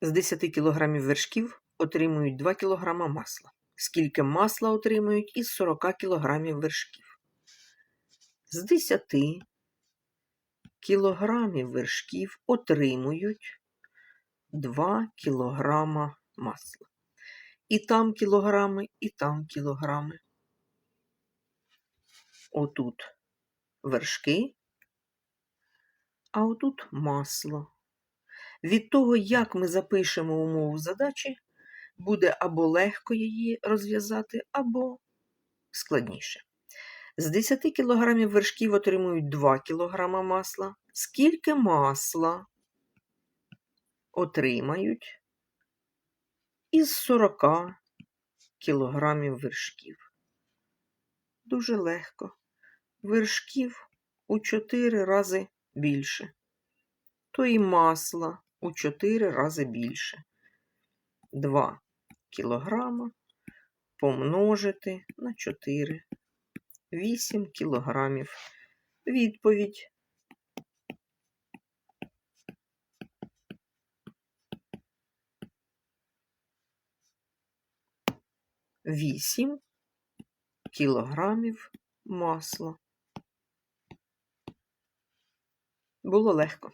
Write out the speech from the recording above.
З 10 кг вершків отримують 2 кг масла. Скільки масла отримують із 40 кг вершків? З 10 кілограмів вершків отримують 2 кілограма масла. І там кілограми, і там кілограми. Отут вершки, а отут масло. Від того, як ми запишемо умову задачі, буде або легко її розв'язати, або складніше. З 10 кг вершків отримують 2 кг масла. Скільки масла отримають із 40 кг вершків? Дуже легко. Вершків у 4 рази більше. То і масла у 4 рази більше. 2 кілограма помножити на 4. 8 кілограмів. Відповідь. Вісім кілограмів масла. Було легко.